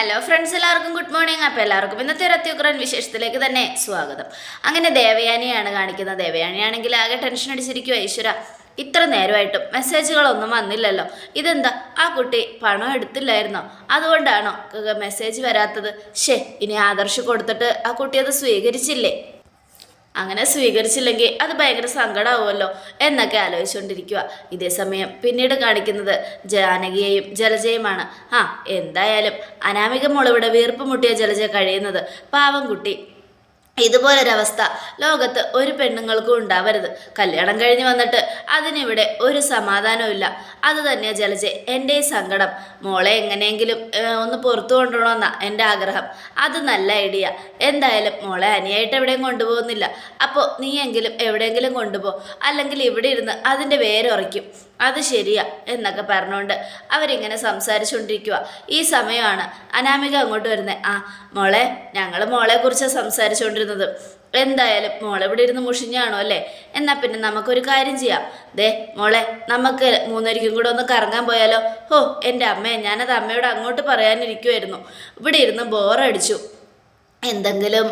Hello friends എല്ലാവർക്കും good morning അപ്പോൾ എല്ലാവർക്കും ഇന്നത്തെ ഒരു വിശേഷത്തിലേക്ക് തന്നെ സ്വാഗതം. അങ്ങനെ ദേവയാനിയാണ് കാണിക്കുന്നത്. ദേവയാനിയാണെങ്കിൽ ആകെ ടെൻഷൻ അടിച്ചിരിക്കുക ഈശ്വര. ഇത്ര നേരമായിട്ടും മെസ്സേജുകളൊന്നും വന്നില്ലല്ലോ. ഇതെന്താ? ആ കുട്ടി പണം എടുത്തില്ലായിരുന്നോ? അതുകൊണ്ടാണോ മെസ്സേജ് വരാത്തത്? ഷേ ഇനി ആദർശ് കൊടുത്തിട്ട് ആ കുട്ടി അത് സ്വീകരിച്ചില്ലേ? അങ്ങനെ സ്വീകരിച്ചില്ലെങ്കിൽ അത് ഭയങ്കര സങ്കടമാവുമല്ലോ എന്നൊക്കെ ആലോചിച്ചുകൊണ്ടിരിക്കുക ഇതേ സമയം പിന്നീട് കാണിക്കുന്നത് ജാനകിയെയും ജലജയുമാണ്. ആ എന്തായാലും അനാമിക മോളിവിടെ വീർപ്പ് മുട്ടിയ ജലജ കഴിയുന്നത് പാവം കുട്ടി. ഇതുപോലൊരവസ്ഥ ലോകത്ത് ഒരു പെണ്ണുങ്ങൾക്കും ഉണ്ടാവരുത്. കല്യാണം കഴിഞ്ഞ് വന്നിട്ട് അതിനിവിടെ ഒരു സമാധാനവും അത് തന്നെയാ ജലജെ എന്റെ ഈ സങ്കടം. മോളെ എങ്ങനെയെങ്കിലും ഒന്ന് പുറത്തു കൊണ്ടുപോകണമെന്നാ എന്റെ ആഗ്രഹം. അത് നല്ല ഐഡിയ. എന്തായാലും മോളെ അനിയായിട്ട് എവിടെയും കൊണ്ടുപോകുന്നില്ല. അപ്പോൾ നീയെങ്കിലും എവിടെയെങ്കിലും കൊണ്ടുപോ. അല്ലെങ്കിൽ ഇവിടെ ഇരുന്ന് അതിന്റെ വേരുറയ്ക്കും. അത് ശരിയാ എന്നൊക്കെ പറഞ്ഞുകൊണ്ട് അവരിങ്ങനെ സംസാരിച്ചുകൊണ്ടിരിക്കുക ഈ സമയമാണ് അനാമിക അങ്ങോട്ട് വരുന്നത് ആ മോളെ ഞങ്ങൾ മോളെക്കുറിച്ചാണ് സംസാരിച്ചുകൊണ്ടിരുന്നത് എന്തായാലും മോളെ ഇവിടെ ഇരുന്ന് മുഷിഞ്ഞാണോ അല്ലേ? എന്നാൽ പിന്നെ നമുക്കൊരു കാര്യം ചെയ്യാം. ദേ മോളെ നമുക്ക് മൂന്നരിക്കും കൂടെ ഒന്ന് കറങ്ങാൻ പോയാലോ? ഓ എന്റെ അമ്മയെ ഞാനത് അമ്മയോട് അങ്ങോട്ട് പറയാനിരിക്കുമായിരുന്നു ഇവിടെ ഇരുന്ന് ബോറടിച്ചു. എന്തെങ്കിലും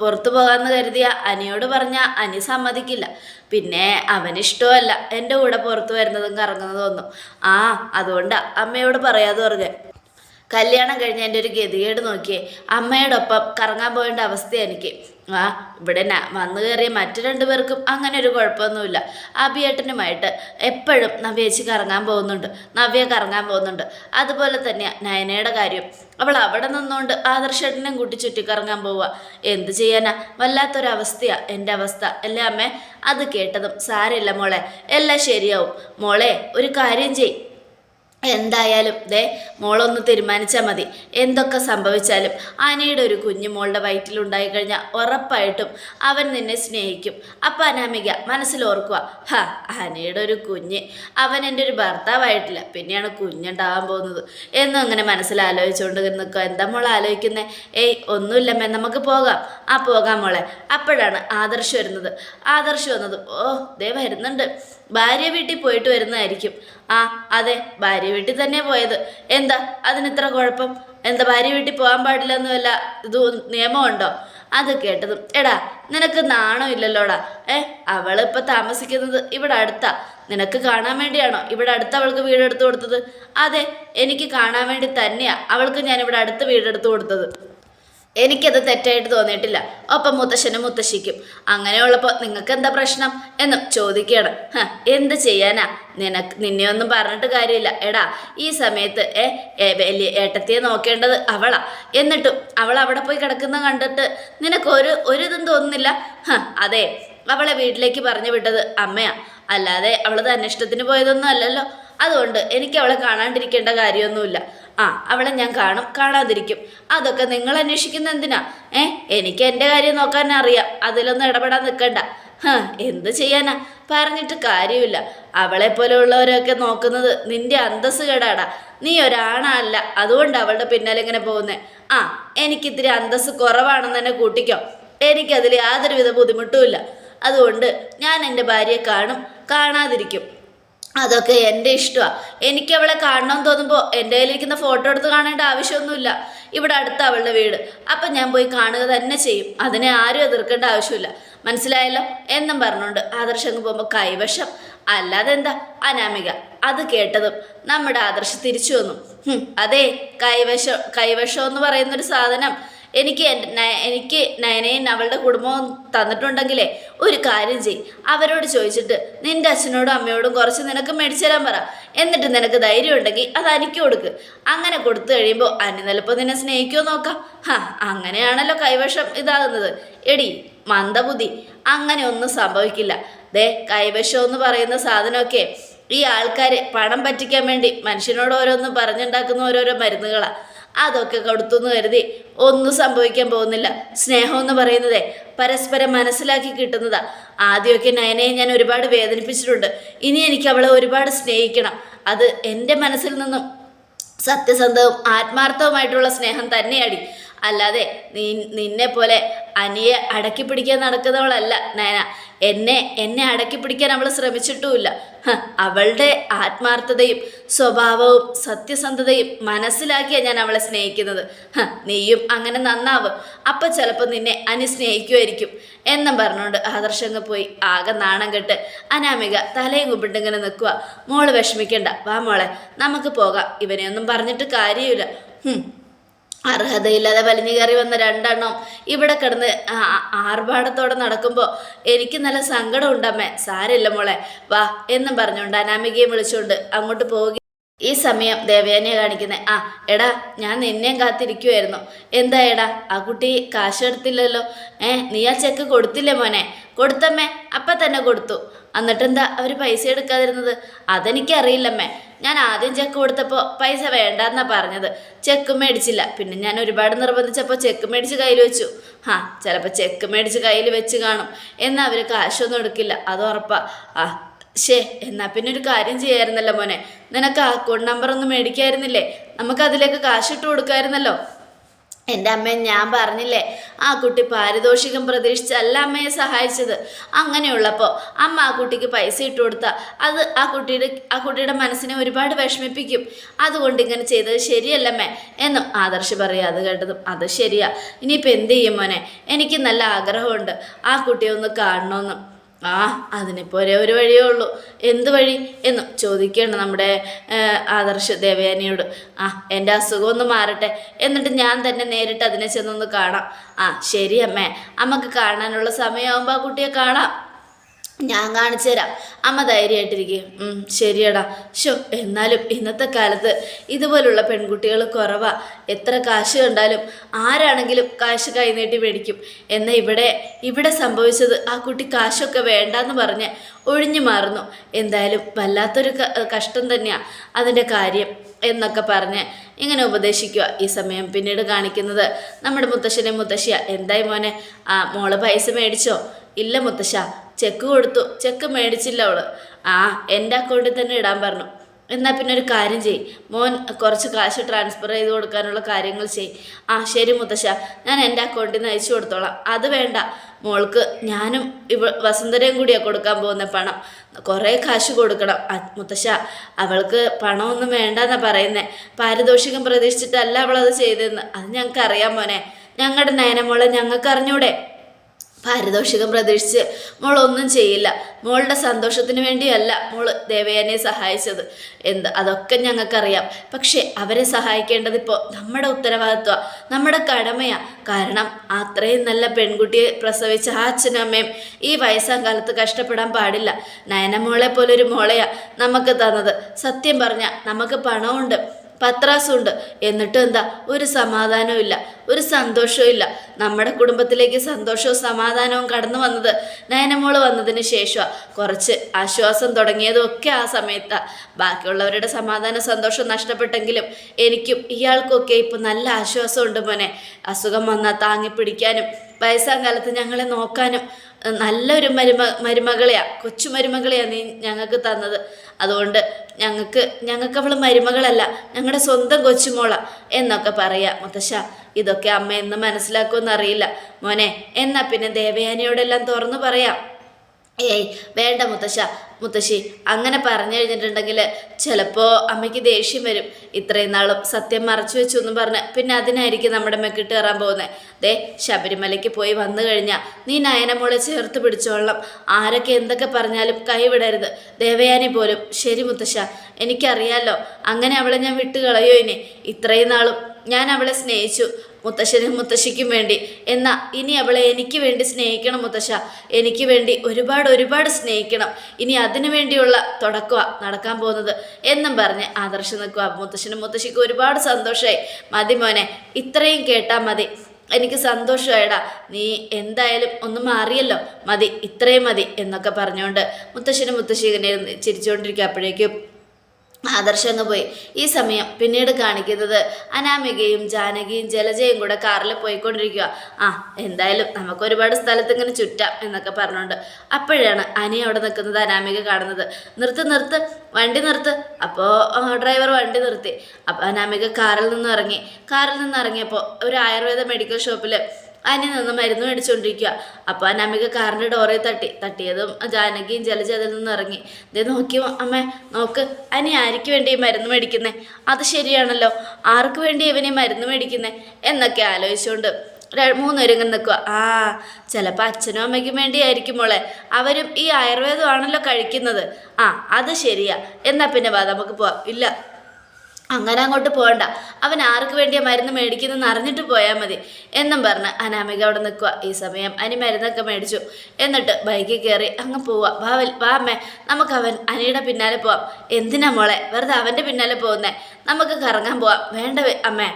പുറത്തു പോകാമെന്ന് കരുതിയ അനിയോട് പറഞ്ഞാൽ അനി സമ്മതിക്കില്ല. പിന്നെ അവനിഷ്ടമല്ല എന്റെ കൂടെ പുറത്തു വരുന്നതും കറങ്ങുന്നതും ഒന്നും. ആ അതുകൊണ്ടാ അമ്മയോട് പറയാതെ പറഞ്ഞേ കല്യാണം കഴിഞ്ഞ എന്റെ ഒരു ഗതികേട് നോക്കിയേ അമ്മയോടൊപ്പം കറങ്ങാൻ പോകേണ്ട അവസ്ഥ എനിക്ക്. ആ ഇവിടെ വന്നു കയറിയ മറ്റു രണ്ടു പേർക്കും അങ്ങനെ ഒരു കുഴപ്പമൊന്നുമില്ല. അഭിയേട്ടനുമായിട്ട് എപ്പോഴും നവ്യേച്ചി കറങ്ങാൻ പോകുന്നുണ്ട്. നവ്യ കറങ്ങാൻ പോകുന്നുണ്ട്. അതുപോലെ തന്നെയാണ് നയനയുടെ കാര്യം. അവൾ അവിടെ നിന്നുകൊണ്ട് ആദർശേട്ടനും കൂട്ടി ചുറ്റിക്കറങ്ങാൻ പോവുക. എന്ത് ചെയ്യാനാ? വല്ലാത്തൊരവസ്ഥയാ എന്റെ അവസ്ഥ. അല്ലേ അമ്മേ? അത് കേട്ടതും സാരമില്ല മോളെ. എല്ലാം ശരിയാവും. മോളെ ഒരു കാര്യം ചെയ് എന്തായാലും ദേ മോളൊന്ന് തീരുമാനിച്ചാൽ മതി. എന്തൊക്കെ സംഭവിച്ചാലും അനയുടെ ഒരു കുഞ്ഞു മോളുടെ വയറ്റിലുണ്ടായി കഴിഞ്ഞാൽ ഉറപ്പായിട്ടും അവൻ നിന്നെ സ്നേഹിക്കും. അപ്പം അനാമിക മനസ്സിലോർക്കുക ഹാ അനയുടെ ഒരു കുഞ്ഞ്. അവൻ എന്റെ ഒരു ഭർത്താവായിട്ടില്ല പിന്നെയാണ് കുഞ്ഞുണ്ടാവാൻ പോകുന്നത്. എന്നും അങ്ങനെ മനസ്സിൽ ആലോചിച്ചുകൊണ്ട് നിൽക്കുക എന്താ മോൾ ആലോചിക്കുന്നത് ഏയ് ഒന്നുമില്ലമ്മേ നമുക്ക് പോകാം. ആ പോകാം മോളെ. അപ്പോഴാണ് ആദർശ് വരുന്നത്. ആദർശ് വന്നത് ഓ ദേ വരുന്നുണ്ട്. ഭാര്യ വീട്ടിൽ പോയിട്ട് വരുന്നതായിരിക്കും. ആ അതെ ഭാര്യ വീട്ടിൽ തന്നെ പോയത്. എന്താ അതിനിത്ര കുഴപ്പം? എന്താ ഭാര്യ വീട്ടിൽ പോകാൻ പാടില്ലെന്ന് വല്ല ഇത് നിയമമുണ്ടോ? അത് കേട്ടതും എടാ നിനക്ക് നാണം ഇല്ലല്ലോടാ? ഏ അവൾ ഇപ്പം താമസിക്കുന്നത് ഇവിടെ അടുത്താ. നിനക്ക് കാണാൻ വേണ്ടിയാണോ ഇവിടെ അടുത്ത് അവൾക്ക് വീടെടുത്ത് കൊടുത്തത്? അതെ എനിക്ക് കാണാൻ വേണ്ടി തന്നെയാ അവൾക്ക് ഞാൻ ഇവിടെ അടുത്ത് വീടെടുത്ത് കൊടുത്തത്. എനിക്കത് തെറ്റായിട്ട് തോന്നിയിട്ടില്ല. ഒപ്പം മുത്തശ്ശനും മുത്തശ്ശിക്കും. അങ്ങനെയുള്ളപ്പോൾ നിങ്ങൾക്ക് എന്താ പ്രശ്നം? എന്ന് ചോദിക്കുകയാണ്. എന്ത് ചെയ്യാനാ? നിനക്ക് നിന്നെ ഒന്നും പറഞ്ഞിട്ട് കാര്യമില്ല. എടാ ഈ സമയത്ത് ഏ വലിയ ഏട്ടത്തിയെ നോക്കേണ്ടത് അവളാ. എന്നിട്ടും അവൾ അവിടെ പോയി കിടക്കുന്ന കണ്ടിട്ട് നിനക്ക് ഒരു ഒരു ഇതും തോന്നുന്നില്ല അതെ അവളെ വീട്ടിലേക്ക് പറഞ്ഞു വിട്ടത് അമ്മയാ. അല്ലാതെ അവൾ തന്നിഷ്ടത്തിന് പോയതൊന്നും അല്ലല്ലോ. അതുകൊണ്ട് എനിക്ക് അവളെ കാണാണ്ടിരിക്കേണ്ട കാര്യമൊന്നുമില്ല. ആ അവളെ ഞാൻ കാണും കാണാതിരിക്കും. അതൊക്കെ നിങ്ങൾ അന്വേഷിക്കുന്ന എന്തിനാ? ഏ എനിക്ക് എന്റെ കാര്യം നോക്കാൻ അറിയാം. അതിലൊന്നും ഇടപെടാൻ നിൽക്കണ്ട. എന്ത് ചെയ്യാനാ? പറഞ്ഞിട്ട് കാര്യമില്ല. അവളെ പോലെയുള്ളവരൊക്കെ നോക്കുന്നത് നിന്റെ അന്തസ് കേടാടാ. നീ ഒരാണല്ല അതുകൊണ്ട് അവളുടെ പിന്നാലെ ഇങ്ങനെ പോകുന്നേ. ആ എനിക്കിത്തിരി അന്തസ് കുറവാണെന്ന് തന്നെ കൂട്ടിക്കോ. എനിക്കതിൽ യാതൊരുവിധ ബുദ്ധിമുട്ടുമില്ല. അതുകൊണ്ട് ഞാൻ എന്റെ ഭാര്യയെ കാണും കാണാതിരിക്കും. അതൊക്കെ എന്റെ ഇഷ്ടമാണ് എനിക്ക് അവളെ കാണണമെന്ന് തോന്നുമ്പോൾ എന്റെ കയ്യിലിരിക്കുന്ന ഫോട്ടോ എടുത്ത് കാണേണ്ട ആവശ്യമൊന്നുമില്ല. ഇവിടെ അടുത്ത അവളുടെ വീട്. അപ്പം ഞാൻ പോയി കാണുക തന്നെ ചെയ്യും. അതിനെ ആരും എതിർക്കേണ്ട ആവശ്യമില്ല. മനസ്സിലായല്ലോ? എന്നും പറഞ്ഞുകൊണ്ട് ആദർശങ്ങ് പോകുമ്പോൾ കൈവശം. അല്ലാതെ എന്താ? അനാമിക. അത് കേട്ടതും നമ്മുടെ ആദർശ് തിരിച്ചു വന്നു. അതെ കൈവശം കൈവശം എന്ന് പറയുന്നൊരു സാധനം. എനിക്ക് എനിക്ക് നയനയും അവളുടെ കുടുംബവും തന്നിട്ടുണ്ടെങ്കിലേ ഒരു കാര്യം ചെയ്. അവരോട് ചോദിച്ചിട്ട് നിന്റെ അച്ഛനോടും അമ്മയോടും കുറച്ച് നിനക്ക് മേടിച്ചു തരാൻ പറ. എന്നിട്ട് നിനക്ക് ധൈര്യം ഉണ്ടെങ്കിൽ അത് അനിക്ക് കൊടുക്ക്. അങ്ങനെ കൊടുത്തു കഴിയുമ്പോൾ അനി നിലപ്പോൾ നിന്നെ സ്നേഹിക്കുമോ നോക്കാം. ഹാ അങ്ങനെയാണല്ലോ കൈവശം ഇതാകുന്നത്. എടി മന്ദബുദ്ധി. അങ്ങനെ ഒന്നും സംഭവിക്കില്ല. ദേ കൈവശം എന്ന് പറയുന്ന സാധനമൊക്കെ ഈ ആൾക്കാർ പണം പറ്റിക്കാൻ വേണ്ടി മനുഷ്യനോട് ഓരോന്നും പറഞ്ഞുണ്ടാക്കുന്ന ഓരോരോ മരുന്നുകളാണ് അതൊക്കെ കൊടുത്തു എന്ന് കരുതി. ഒന്നും സംഭവിക്കാൻ പോകുന്നില്ല. സ്നേഹം എന്ന് പറയുന്നതേ പരസ്പരം മനസ്സിലാക്കി കിട്ടുന്നതാ. ആദ്യമൊക്കെ നയനയെ ഞാൻ ഒരുപാട് വേദനിപ്പിച്ചിട്ടുണ്ട്. ഇനി എനിക്ക് അവളെ ഒരുപാട് സ്നേഹിക്കണം. അത് എന്റെ മനസ്സിൽ നിന്നും സത്യസന്ധവും ആത്മാർത്ഥവുമായിട്ടുള്ള സ്നേഹം തന്നെയാടി. അല്ലാതെ നീ നിന്നെ പോലെ അനിയെ അടക്കി പിടിക്കാൻ നടക്കുന്നവളല്ല നയന. എന്നെ എന്നെ അടക്കി പിടിക്കാൻ അവൾ ശ്രമിച്ചിട്ടുമില്ല. അവളുടെ ആത്മാർത്ഥതയും സ്വഭാവവും സത്യസന്ധതയും മനസ്സിലാക്കിയാണ് ഞാൻ അവളെ സ്നേഹിക്കുന്നത്. നീയും അങ്ങനെ നന്നാവും. അപ്പം ചിലപ്പോൾ നിന്നെ അനി സ്നേഹിക്കുമായിരിക്കും എന്നും പറഞ്ഞുകൊണ്ട് ആദർശങ്ങ് പോയി. ആകെ നാണം കെട്ട് അനാമിക തലയും കുപ്പിട്ടിങ്ങനെ നിൽക്കുക മോൾ വിഷമിക്കണ്ട. വാ മോളെ നമുക്ക് പോകാം. ഇവനെയൊന്നും പറഞ്ഞിട്ട് കാര്യമില്ല. അർഹതയില്ലാതെ വലിഞ്ഞു കയറി വന്ന രണ്ടെണ്ണം ഇവിടെ കിടന്ന് ആർഭാടത്തോടെ നടക്കുമ്പോൾ എനിക്ക് നല്ല സങ്കടം ഉണ്ടമ്മേ സാരമില്ല മോളെ. വാ എന്നും പറഞ്ഞുകൊണ്ട് അനാമികയെ വിളിച്ചുകൊണ്ട് അങ്ങോട്ട് പോവുക ഈ സമയം ദേവയാനിയെ കാണിക്കുന്നത് ആ എടാ ഞാൻ നിന്നെയും കാത്തിരിക്കുമായിരുന്നു എന്താ എടാ ആ കുട്ടി കാശെടുത്തില്ലല്ലോ ഏ നീ ആ ചെക്ക് കൊടുത്തില്ലേ മോനെ? കൊടുത്തമ്മേ അപ്പം തന്നെ കൊടുത്തു. എന്നിട്ടെന്താ അവർ പൈസ എടുക്കാതിരുന്നത്? അതെനിക്കറിയില്ലമ്മേ. ഞാൻ ആദ്യം ചെക്ക് കൊടുത്തപ്പോൾ പൈസ വേണ്ടെന്നാ പറഞ്ഞത്. ചെക്ക് മേടിച്ചില്ല. പിന്നെ ഞാൻ ഒരുപാട് നിർബന്ധിച്ചപ്പോൾ ചെക്ക് മേടിച്ച് കയ്യിൽ വെച്ചു. ആ ചിലപ്പോൾ ചെക്ക് മേടിച്ച് കയ്യിൽ വെച്ച് കാണും. എന്നാൽ അവർ കാശൊന്നും എടുക്കില്ല. അത് ഉറപ്പാ. ആ ശേ എന്നാ പിന്നെ ഒരു കാര്യം ചെയ്യായിരുന്നല്ലോ മോനെ. നിനക്ക് അക്കൗണ്ട് നമ്പർ ഒന്ന് മേടിക്കായിരുന്നില്ലേ? നമുക്ക് അതിലേക്ക് കാശിട്ട് കൊടുക്കായിരുന്നല്ലോ. എന്റെ അമ്മയെ ഞാൻ പറഞ്ഞില്ലേ ആ കുട്ടി പാരിതോഷികം പ്രതീക്ഷിച്ചല്ല അമ്മയെ സഹായിച്ചത്. അങ്ങനെയുള്ളപ്പോൾ അമ്മ ആ കുട്ടിക്ക് പൈസ ഇട്ട് കൊടുത്താൽ അത് ആ കുട്ടിയുടെ ആ കുട്ടിയുടെ മനസ്സിനെ ഒരുപാട് വിഷമിപ്പിക്കും. അതുകൊണ്ട് ഇങ്ങനെ ചെയ്തത് ശരിയല്ലമ്മേ എന്നും ആദർശ് പറയുക. അത് കേട്ടതും അത് ശരിയാ. ഇനിയിപ്പോൾ എന്ത് ചെയ്യും മോനെ? എനിക്ക് നല്ല ആഗ്രഹമുണ്ട്. ആ കുട്ടിയെ ഒന്ന് കാണണമെന്നും ആ അതിനിപ്പോൾ ഒരേ ഒരു വഴിയേ ഉള്ളൂ. എന്ത് വഴി? എന്ന് ചോദിക്കുകയാണ് നമ്മുടെ ആദർശ ദേവയാനിയോട്. ആ എന്റെ അസുഖം ഒന്ന് മാറട്ടെ. എന്നിട്ട് ഞാൻ തന്നെ നേരിട്ട് അതിനെ ചെന്നൊന്ന് കാണാം. ആ ശരി അമ്മേ. അമ്മയ്ക്ക് കാണാനുള്ള സമയമാകുമ്പോൾ ആ കുട്ടിയെ കാണാം. ഞാൻ കാണിച്ചു തരാം. അമ്മ ധൈര്യമായിട്ടിരിക്കും ശരിയടാ. ഷോ എന്നാലും ഇന്നത്തെ കാലത്ത് ഇതുപോലുള്ള പെൺകുട്ടികൾ കുറവാ. എത്ര കാശ് കണ്ടാലും ആരാണെങ്കിലും കാശ് കൈനീട്ടി മേടിക്കും. എന്നാൽ ഇവിടെ ഇവിടെ സംഭവിച്ചത് ആ കുട്ടി കാശൊക്കെ വേണ്ടാന്ന് പറഞ്ഞ് ഒഴിഞ്ഞു മാറുന്നു. എന്തായാലും വല്ലാത്തൊരു കഷ്ടം തന്നെയാ അതിന്റെ കാര്യം എന്നൊക്കെ പറഞ്ഞ് ഇങ്ങനെ ഉപദേശിക്കുക ഈ സമയം പിന്നീട് കാണിക്കുന്നത്. നമ്മുടെ മുത്തശ്ശനെ മുത്തശ്ശിയ. എന്തായി മോനെ? ആ മോൾ പൈസ മേടിച്ചോ? ഇല്ല മുത്തശ്ശ. ചെക്ക് കൊടുത്തു. ചെക്ക് മേടിച്ചില്ല അവൾ. ആ എന്റെ അക്കൗണ്ടിൽ തന്നെ ഇടാൻ പറഞ്ഞു. എന്നാൽ പിന്നെ ഒരു കാര്യം ചെയ് മോൻ കുറച്ച് കാശ് ട്രാൻസ്ഫർ ചെയ്ത് കൊടുക്കാനുള്ള കാര്യങ്ങൾ ചെയ് ആ ശരി മുത്തശ്ശ. ഞാൻ എന്റെ അക്കൗണ്ടിൽ നിന്ന് അയച്ചു കൊടുത്തോളാം. അത് വേണ്ട. മോൾക്ക് ഞാനും ഇവ വസുന്ധരയും കൂടിയാണ് കൊടുക്കാൻ പോകുന്ന പണം. കുറേ കാശ് കൊടുക്കണം. മുത്തശ്ശ അവൾക്ക് പണമൊന്നും വേണ്ടെന്നാണ് പറയുന്നത് പാരിതോഷികം പ്രതീക്ഷിച്ചിട്ടല്ല അവളത് ചെയ്തതെന്ന്. അത് ഞങ്ങൾക്ക് അറിയാം മോനെ. ഞങ്ങളുടെ നയനമോളെ ഞങ്ങൾക്ക് അറിഞ്ഞൂടെ പാരിതോഷികം പ്രതീക്ഷിച്ച് മോൾ ഒന്നും ചെയ്യില്ല. മോളുടെ സന്തോഷത്തിന് വേണ്ടിയല്ല മോൾ ദേവയാനെ സഹായിച്ചത്. എന്ത്? അതൊക്കെ ഞങ്ങൾക്കറിയാം. പക്ഷേ അവരെ സഹായിക്കേണ്ടത് ഇപ്പോൾ നമ്മുടെ ഉത്തരവാദിത്വമാണ് നമ്മുടെ കടമയാണ് കാരണം അത്രയും നല്ല പെൺകുട്ടിയെ പ്രസവിച്ച ആ അച്ഛനമ്മയും ഈ വയസ്സാം കാലത്ത് കഷ്ടപ്പെടാൻ പാടില്ല. നയനമോളെ പോലൊരു മോളെയാ നമുക്ക് തന്നത്. സത്യം പറഞ്ഞാൽ നമുക്ക് പണമുണ്ട് പത്രാസുണ്ട്. എന്നിട്ടും എന്താ? ഒരു സമാധാനവും ഇല്ല. ഒരു സന്തോഷവും ഇല്ല. നമ്മുടെ കുടുംബത്തിലേക്ക് സന്തോഷവും സമാധാനവും കടന്നു വന്നത് നയനമോൾ വന്നതിന് ശേഷമാണ് കുറച്ച് ആശ്വാസം തുടങ്ങിയതും ഒക്കെ ആ സമയത്താണ് ബാക്കിയുള്ളവരുടെ സമാധാന സന്തോഷം നഷ്ടപ്പെട്ടെങ്കിലും എനിക്കും ഇയാൾക്കൊക്കെ ഇപ്പം നല്ല ആശ്വാസമുണ്ട് മോനെ. അസുഖം വന്നാൽ താങ്ങി പിടിക്കാനും വയസ്സാം കാലത്ത് ഞങ്ങളെ നോക്കാനും നല്ലൊരു മരുമ മരുമകളെയാണ് കൊച്ചു മരുമകളെയാണ് നീ ഞങ്ങൾക്ക് തന്നത്. അതുകൊണ്ട് ഞങ്ങൾക്ക് ഞങ്ങൾക്ക് അവൾ മരുമകളല്ല ഞങ്ങളുടെ സ്വന്തം കൊച്ചുമോള എന്നൊക്കെ പറയാ. മുത്തശ്ശ ഇതൊക്കെ അമ്മ എന്ന് മനസ്സിലാക്കുമെന്ന് അറിയില്ല. മോനെ എന്നാ പിന്നെ ദേവയാനിയോടെല്ലാം തുറന്നു പറയാം. ഏയ് വേണ്ട മുത്തശ്ശ. മുത്തശ്ശി അങ്ങനെ പറഞ്ഞു കഴിഞ്ഞിട്ടുണ്ടെങ്കിൽ ചിലപ്പോൾ അമ്മയ്ക്ക് ദേഷ്യം വരും. ഇത്രയും നാളും സത്യം മറച്ചു വെച്ചു എന്ന് പറഞ്ഞ് പിന്നെ അതിനായിരിക്കും നമ്മുടെ മെക്കിട്ട് കയറാൻ പോകുന്നത് ദേ ശബരിമലയ്ക്ക് പോയി വന്നു കഴിഞ്ഞാൽ നീ നയനമോളെ ചേർത്ത് പിടിച്ചോളണം. ആരൊക്കെ എന്തൊക്കെ പറഞ്ഞാലും കൈവിടരുത്. ദേവയാനി പോലും ശരി മുത്തശ്ശ എനിക്കറിയാലോ അങ്ങനെ അവളെ ഞാൻ വിട്ടുകളയോ ഇനി? ഇത്രയും നാളും ഞാൻ അവളെ സ്നേഹിച്ചു. മുത്തശ്ശനും മുത്തശ്ശിക്കും വേണ്ടി. എന്നാ ഇനി അവളെ എനിക്ക് വേണ്ടി സ്നേഹിക്കണം മുത്തശ്ശ. എനിക്ക് വേണ്ടി ഒരുപാട് ഒരുപാട് സ്നേഹിക്കണം. ഇനി അതിനു വേണ്ടിയുള്ള തുടക്കമാണ് നടക്കാൻ പോകുന്നത്. എന്നും പറഞ്ഞ് ആദർശം നിൽക്കുക മുത്തശ്ശനും മുത്തശ്ശിക്കും ഒരുപാട് സന്തോഷമായി മതി മോനെ ഇത്രയും കേട്ടാൽ മതി. എനിക്ക് സന്തോഷമായടാ നീ എന്തായാലും ഒന്നും മാറിയല്ലോ. മതി ഇത്രയും മതി എന്നൊക്കെ പറഞ്ഞുകൊണ്ട് മുത്തശ്ശനും മുത്തശ്ശി ഇങ്ങനെ ചിരിച്ചുകൊണ്ടിരിക്കുക അപ്പോഴേക്കും ആദർശം അങ്ങ് പോയി. ഈ സമയം പിന്നീട് കാണിക്കുന്നത് അനാമികയും ജാനകിയും ജലജയും കൂടെ കാറിൽ പോയിക്കൊണ്ടിരിക്കുക. ആ എന്തായാലും നമുക്ക് ഒരുപാട് സ്ഥലത്ത് ഇങ്ങനെ ചുറ്റാം എന്നൊക്കെ പറഞ്ഞുകൊണ്ട് അപ്പോഴാണ് അനി അവിടെ നിൽക്കുന്നത് അനാമിക കാണുന്നത്. നിർത്ത് നിർത്ത് വണ്ടി നിർത്ത്. അപ്പോൾ ഡ്രൈവർ വണ്ടി നിർത്തി. അപ്പോൾ അനാമിക കാറിൽ നിന്ന് ഇറങ്ങി. കാറിൽ നിന്ന് ഇറങ്ങിയപ്പോൾ ഒരു ആയുർവേദ മെഡിക്കൽ ഷോപ്പിൽ അനി നിന്ന് മരുന്ന് മേടിച്ചുകൊണ്ടിരിക്കുക അപ്പോൾ അനാമിക കാറിന്റെ ഡോറിൽ തട്ടി തട്ടിയതും ജാനകിയും ജലജ അതിൽ നിന്ന് ഇറങ്ങി. ഇതേ നോക്കി അമ്മേ നോക്ക്. അനി ആർക്ക് വേണ്ടി ഈ മരുന്ന് മേടിക്കുന്നേ? അത് ശരിയാണല്ലോ. ആർക്ക് വേണ്ടി ഇവനെ മരുന്ന് മേടിക്കുന്നേ? എന്നൊക്കെ ആലോചിച്ചുകൊണ്ട് ഇങ്ങനെ നിൽക്കുക ആ ചിലപ്പോൾ അച്ഛനും അമ്മയ്ക്കും വേണ്ടിയായിരിക്കും മോളെ. അവരും ഈ ആയുർവേദമാണല്ലോ കഴിക്കുന്നത്. ആ അത് ശരിയാ. എന്നാ പിന്നെ വാ നമുക്ക് പോവാം. ഇല്ല. അങ്ങനെ അങ്ങോട്ട് പോകണ്ട. അവൻ ആർക്ക് വേണ്ടിയാ മരുന്ന് മേടിക്കുന്നെന്ന് അറിഞ്ഞിട്ട് പോയാൽ മതി. എന്നും പറഞ്ഞ് അനാമിക അവിടെ നിൽക്കുക ഈ സമയം അനി മരുന്നൊക്കെ മേടിച്ചു. എന്നിട്ട് ബൈക്കിൽ കയറി അങ്ങ് പോവാ. ഭാവൽ വൽ- വാ അമ്മേ. നമുക്ക് അവൻ അനിയുടെ പിന്നാലെ പോവാം. എന്തിനാ മോളെ? വെറുതെ അവന്റെ പിന്നാലെ പോകുന്നേ. നമുക്ക് കറങ്ങാൻ പോവാം. വേണ്ടവേ അമ്മേ.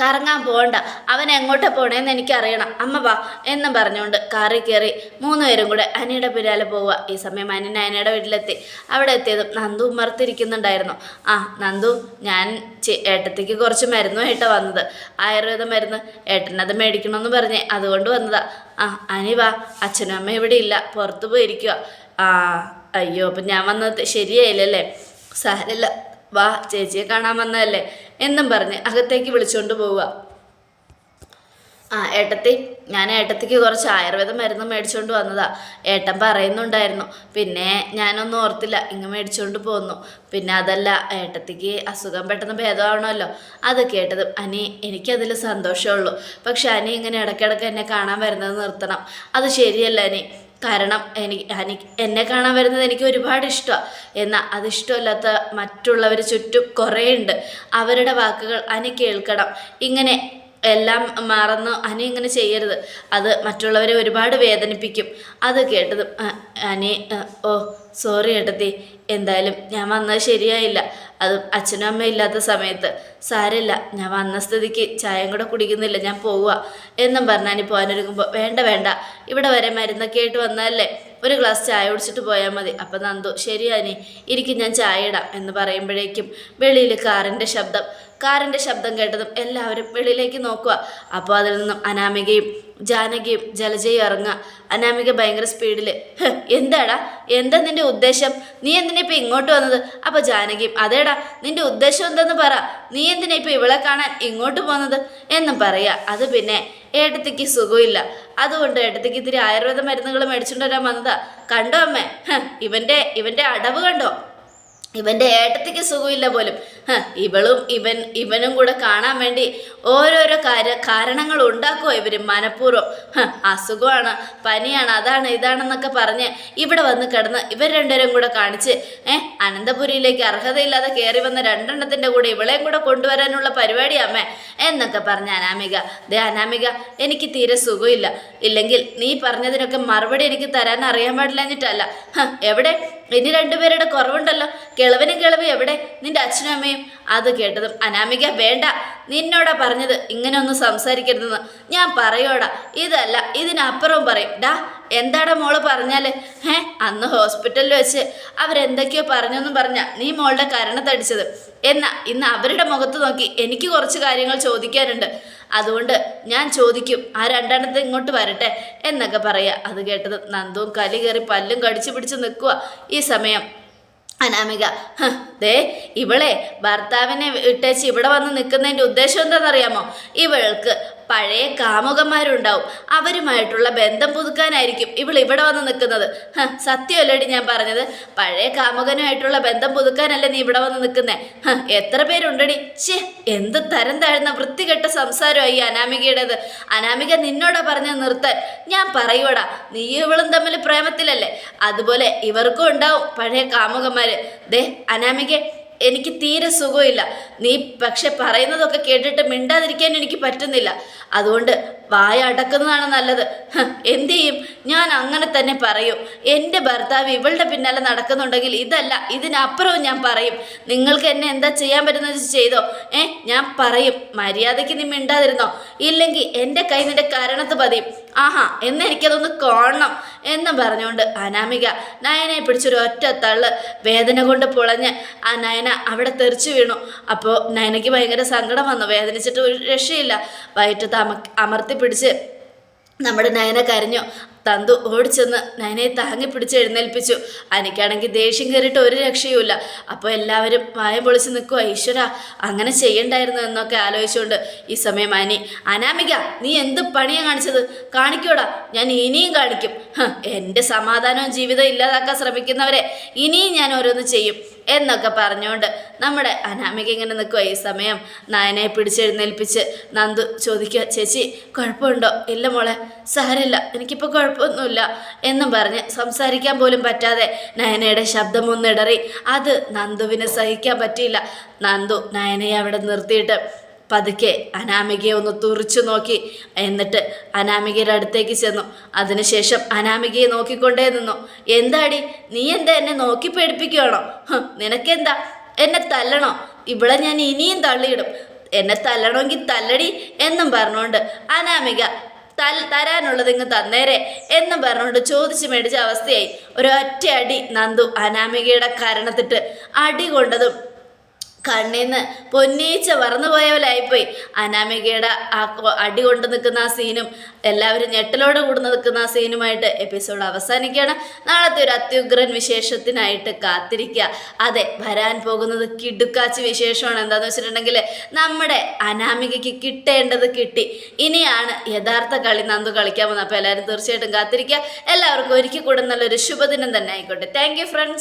കറങ്ങാൻ പോകണ്ട. അവൻ എങ്ങോട്ടാ പോണേന്ന് എനിക്കറിയണം. അമ്മ വാ എന്നും പറഞ്ഞുകൊണ്ട് കാറി കയറി മൂന്നുപേരും കൂടെ അനിയുടെ പിന്നാലെ പോവുക. ഈ സമയം അനി അനിയുടെ വീട്ടിലെത്തി. അവിടെ എത്തിയതും നന്ദു ഉമ്മർത്തിരിക്കുന്നുണ്ടായിരുന്നു. ആ നന്ദു ഞാൻ ഏട്ടത്തേക്ക് കുറച്ച് മരുന്നുമായിട്ടാണ് വന്നത്. ആയുർവേദ മരുന്ന്. ഏട്ടനത് മേടിക്കണമെന്ന് പറഞ്ഞ് അതുകൊണ്ട് വന്നതാ. ആ അനി വാ അച്ഛനും അമ്മ ഇവിടെ ഇല്ല. പുറത്ത് പോയിരിക്കുക ആ അയ്യോ അപ്പം ഞാൻ വന്നത് ശരിയായില്ലല്ലേ? സാരല്ല വാ ചേച്ചിയെ കാണാൻ വന്നതല്ലേ? എന്നും പറഞ്ഞ് അകത്തേക്ക് വിളിച്ചുകൊണ്ട് പോവുക. ആ ഏട്ടത്തി ഞാൻ ഏട്ടത്തിക്ക് കുറച്ച് ആയുർവേദ മരുന്ന് മേടിച്ചുകൊണ്ട് വന്നതാ. ഏട്ടൻ പറയുന്നുണ്ടായിരുന്നു. പിന്നെ ഞാനൊന്നും ഓർത്തില്ല ഇങ്ങ് മേടിച്ചുകൊണ്ട് പോന്നു. പിന്നെ അതല്ല ഏട്ടത്തിക്ക് അസുഖം പെട്ടെന്ന് ഭേദമാവണമല്ലോ. അത് കേട്ടത് അനി എനിക്കതിൽ സന്തോഷമുള്ളൂ പക്ഷെ അനി ഇങ്ങനെ ഇടയ്ക്കിടയ്ക്ക് എന്നെ കാണാൻ വരുന്നത് നിർത്തണം. അത് ശരിയല്ല അനി. കാരണം എനിക്ക് എന്നെ കാണാൻ വരുന്നത് എനിക്ക് ഒരുപാട് ഇഷ്ടമാണ് എന്നാൽ അത് ഇഷ്ടമല്ലാത്ത മറ്റുള്ളവർ ചുറ്റും കുറേ ഉണ്ട് അവരുടെ വാക്കുകൾ അനി കേൾക്കണം. ഇങ്ങനെ എല്ലാം മറന്ന് അനി ഇങ്ങനെ ചെയ്യരുത്. അത് മറ്റുള്ളവരെ ഒരുപാട് വേദനിപ്പിക്കും. അത് കേട്ടത് അനി ഓ സോറി ഏട്ടത്തി. എന്തായാലും ഞാൻ വന്നത് ശരിയായില്ല. അത് അച്ഛനും അമ്മയും ഇല്ലാത്ത സമയത്ത്. സാരമില്ല ഞാൻ വന്ന സ്ഥിതിക്ക് ചായയും കൂടെ കുടിക്കുന്നില്ല. ഞാൻ പോവുക എന്നും പറഞ്ഞാൽ പറഞ്ഞാനി പോകാനൊരുങ്ങുമ്പോൾ വേണ്ട വേണ്ട. ഇവിടെ വരെ മരുന്നൊക്കെ ആയിട്ട് വന്നതല്ലേ? ഒരു ഗ്ലാസ് ചായ കുടിച്ചിട്ട് പോയാൽ മതി. അപ്പം നന്ദു ശരിയാനി ഇരിക്കും ഞാൻ ചായ ഇടാം എന്ന് പറയുമ്പോഴേക്കും വെളിയിൽ കാറിന്റെ ശബ്ദം. കാറിന്റെ ശബ്ദം കേട്ടതും എല്ലാവരും വെളിയിലേക്ക് നോക്കുക. അപ്പോൾ അതിൽ നിന്നും അനാമികയും ജാനകിയും ജലജയും ഇറങ്ങുക. അനാമിക ഭയങ്കര സ്പീഡിൽ എന്താടാ? എന്താ നിന്റെ ഉദ്ദേശം? നീ എന്തിനാ ഇപ്പം ഇങ്ങോട്ട് വന്നത്? അപ്പോൾ ജാനകിയും അതേടാ നിന്റെ ഉദ്ദേശം എന്തെന്ന് പറ. നീ എന്തിനാ ഇപ്പം ഇവളെ കാണാൻ ഇങ്ങോട്ട് പോകുന്നത് എന്നും പറയുക അത് പിന്നെ ഏട്ടത്തിക്ക് സുഖമില്ല. അതുകൊണ്ട് ഏട്ടത്തിക്ക് ഇത്തിരി ആയുർവേദ മരുന്നുകൾ മേടിച്ചുകൊണ്ട് വരാൻ വന്നതാ. കണ്ടോ അമ്മേ? ഇവന്റെ ഇവന്റെ അടവ് കണ്ടോ? ഇവന്റെ ഏട്ടത്തിക്ക് സുഖമില്ല പോലും. ഇവളും ഇവൻ ഇവനും കൂടെ കാണാൻ വേണ്ടി ഓരോരോ കാര്യ കാരണങ്ങൾ ഉണ്ടാക്കുമോ ഇവർ മനഃപൂർവം. അസുഖമാണ് പനിയാണ് അതാണ് ഇതാണെന്നൊക്കെ പറഞ്ഞ് ഇവിടെ വന്ന് കിടന്ന് ഇവർ രണ്ടുപേരും കൂടെ കാണിച്ച് ഏഹ് അനന്തപുരിയിലേക്ക് അർഹതയില്ലാതെ കയറി വന്ന രണ്ടെണ്ണത്തിന്റെ കൂടെ ഇവളെയും കൂടെ കൊണ്ടുവരാനുള്ള പരിപാടി എന്നൊക്കെ പറഞ്ഞ അനാമിക. ദേ അനാമിക എനിക്ക് തീരെ സുഖമില്ല. ഇല്ലെങ്കിൽ നീ പറഞ്ഞതിനൊക്കെ മറുപടി എനിക്ക് തരാൻ അറിയാൻ പാടില്ല എന്നിട്ടല്ല. എവിടെ? ഇനി രണ്ടുപേരുടെ കുറവുണ്ടല്ലോ. കിളവനും കിളവി എവിടെ? നിന്റെ അച്ഛനും അമ്മയും. അത് കേട്ടതും അനാമിക വേണ്ട. നിന്നോടാ പറഞ്ഞത്. ഇങ്ങനെ ഒന്നും സംസാരിക്കരുതെന്ന്. ഞാൻ പറയോടാ. ഇതല്ല ഇതിനപ്പുറവും പറയും. ഡാ എന്താടാ മോൾ പറഞ്ഞാൽ? ഏ അന്ന് ഹോസ്പിറ്റലിൽ വെച്ച് അവരെന്തൊക്കെയോ പറഞ്ഞെന്നും പറഞ്ഞ നീ മോളുടെ കരണത്തടിച്ചത്. എന്നാ ഇന്ന് അവരുടെ മുഖത്ത് നോക്കി എനിക്ക് കുറച്ച് കാര്യങ്ങൾ ചോദിക്കാനുണ്ട്. അതുകൊണ്ട് ഞാൻ ചോദിക്കും ആ രണ്ടെണ്ണത്തെ ഇങ്ങോട്ട് വരട്ടെ? എന്നൊക്കെ പറയുക അത് കേട്ടത് നന്ദുവും കലി കയറി പല്ലും കടിച്ചു പിടിച്ച് നിൽക്കുക ഈ സമയം. അനാമിക ദേ ഇവളെ ഭർത്താവിനെ ഇട്ടേച്ച് ഇവിടെ വന്ന് നിൽക്കുന്നതിന്റെ ഉദ്ദേശം എന്താണെന്നറിയാമോ? ഇവൾക്ക് പഴയ കാമുകന്മാരുണ്ടാവും. അവരുമായിട്ടുള്ള ബന്ധം പുതുക്കാനായിരിക്കും ഇവൾ ഇവിടെ വന്ന് നിൽക്കുന്നത്. സത്യമല്ലേടി ഞാൻ പറഞ്ഞത്? പഴയ കാമുകനുമായിട്ടുള്ള ബന്ധം പുതുക്കാനല്ലേ നീ ഇവിടെ വന്ന് നിൽക്കുന്നേ? എത്ര പേരുണ്ടടി? ഛേ എന്ത് തരം താഴ്ന്ന വൃത്തികെട്ട സംസാരമായി അനാമികയുടേത്. അനാമിക നിന്നോടാ പറഞ്ഞ നിർത്താൻ. ഞാൻ പറയുവടാ നീ ഇവളും തമ്മിൽ പ്രേമത്തിലല്ലേ? അതുപോലെ ഇവർക്കും ഉണ്ടാവും പഴയ കാമുകന്മാര്. ദേ അനാമിക എനിക്ക് തീരെ സുഖമില്ല. നീ പക്ഷെ പറയുന്നതൊക്കെ കേട്ടിട്ട് മിണ്ടാതിരിക്കാൻ എനിക്ക് പറ്റുന്നില്ല. അതുകൊണ്ട് വായ അടക്കുന്നതാണ് നല്ലത്. എന്ത് ചെയ്യും? ഞാൻ അങ്ങനെ തന്നെ പറയും. എന്റെ ഭർത്താവ് ഇവളുടെ പിന്നാലെ നടക്കുന്നുണ്ടെങ്കിൽ ഇതല്ല ഇതിനപ്പുറവും ഞാൻ പറയും. നിങ്ങൾക്ക് എന്നെ എന്താ ചെയ്യാൻ പറ്റുന്നത് ചെയ്തോ? ഏ ഞാൻ പറയും. മര്യാദയ്ക്ക് നീ മിണ്ടാതിരുന്നോ? ഇല്ലെങ്കിൽ എന്റെ കൈ നിന്റെ കരണത്ത് പതിയും. ആഹാ എന്നെനിക്കതൊന്ന് കാണണം എന്ന് പറഞ്ഞുകൊണ്ട് അനാമിക നയനയെ പിടിച്ചൊരു ഒറ്റ തള്ള് വേദന കൊണ്ട് പൊളഞ്ഞ് ആ നയന അവിടെ തെറിച്ചു വീണു. അപ്പോൾ നയനയ്ക്ക് ഭയങ്കര സങ്കടം വന്നു. വേദനിച്ചിട്ട് ഒരു രക്ഷയില്ല. വയറ്റത്ത് അമ അമർത്തി പിടിച്ച് നമ്മുടെ നയന കരഞ്ഞു. തന്തു ഓടിച്ചെന്ന് നയനയെ താങ്ങി പിടിച്ച് എഴുന്നേൽപ്പിച്ചു. അനക്കാണെങ്കിൽ ദേഷ്യം കയറിയിട്ട് ഒരു രക്ഷയുമില്ല. അപ്പോൾ എല്ലാവരും പായം പൊളിച്ച് നിൽക്കുക ഈശ്വര അങ്ങനെ ചെയ്യണ്ടായിരുന്നു എന്നൊക്കെ ആലോചിച്ചുകൊണ്ട് ഈ സമയം അനി അനാമിക നീ എന്ത് പണിയാണ് കാണിച്ചത്? കാണിക്കൂടാ. ഞാൻ ഇനിയും കാണിക്കും. എന്റെ സമാധാനവും ജീവിതവും ഇല്ലാതാക്കാൻ ശ്രമിക്കുന്നവരെ ഇനിയും ഞാൻ ഓരോന്ന് ചെയ്യും. എന്നൊക്കെ പറഞ്ഞുകൊണ്ട് നമ്മുടെ അനാമിക ഇങ്ങനെ നിൽക്കുക ഈ സമയം. നയനെ പിടിച്ചെഴുന്നേൽപ്പിച്ച് നന്ദു ചോദിക്കുക ചേച്ചി കുഴപ്പമുണ്ടോ? ഇല്ല മോളെ സാരില്ല എനിക്കിപ്പോൾ കുഴപ്പമൊന്നുമില്ല. എന്നും പറഞ്ഞ് സംസാരിക്കാൻ പോലും പറ്റാതെ നയനയുടെ ശബ്ദം ഒന്നിടറി അത് നന്ദുവിന് സഹിക്കാൻ പറ്റിയില്ല. നന്ദു നയനയെ അവിടെ നിർത്തിയിട്ട് പതുക്കെ അനാമികയെ ഒന്ന് തുറിച്ചു നോക്കി. എന്നിട്ട് അനാമികയുടെ അടുത്തേക്ക് ചെന്നു. അതിനുശേഷം അനാമികയെ നോക്കിക്കൊണ്ടേ നിന്നു. എന്താടി? നീ എന്താ എന്നെ നോക്കി പേടിപ്പിക്കുകയാണോ? നിനക്കെന്താ? എന്നെ തല്ലണോ? ഇവിടെ ഞാൻ ഇനിയും തള്ളിയിടും. എന്നെ തല്ലണമെങ്കിൽ തല്ലടി എന്നും പറഞ്ഞുകൊണ്ട് അനാമിക തൽ തരാനുള്ളത് ഇങ്ങ് തന്നേരെ എന്നും പറഞ്ഞുകൊണ്ട് ചോദിച്ചു മേടിച്ച അവസ്ഥയായി. ഒരൊറ്റ അടി നന്ദു അനാമികയുടെ കരണത്തിട്ട് അടി കൊണ്ടതും കണ്ണീന്ന് പൊന്നീച്ച പറന്നുപോയ പോലെയായിപ്പോയി അനാമികയുടെ ആ അടി കൊണ്ട് നിൽക്കുന്ന ആ സീനും എല്ലാവരും ഞെട്ടലോടെ കൂടെ നിൽക്കുന്ന ആ സീനുമായിട്ട് എപ്പിസോഡ് അവസാനിക്കുകയാണ്. നാളത്തെ ഒരു അത്യുഗ്രൻ വിശേഷത്തിനായിട്ട് കാത്തിരിക്കുക. അതെ വരാൻ പോകുന്നത് കിടുക്കാച്ചി വിശേഷമാണ്. എന്താണെന്ന് വെച്ചിട്ടുണ്ടെങ്കിൽ നമ്മുടെ അനാമികയ്ക്ക് കിട്ടേണ്ടത് കിട്ടി. ഇനിയാണ് യഥാർത്ഥ കളി നന്ദു കളിക്കാൻ പോകുന്നത്. അപ്പോൾ എല്ലാവരും തീർച്ചയായിട്ടും കാത്തിരിക്കുക. എല്ലാവർക്കും ഒരിക്കൽ കൂടെ നല്ലൊരു ശുഭദിനം തന്നെ ആയിക്കോട്ടെ. Thank friends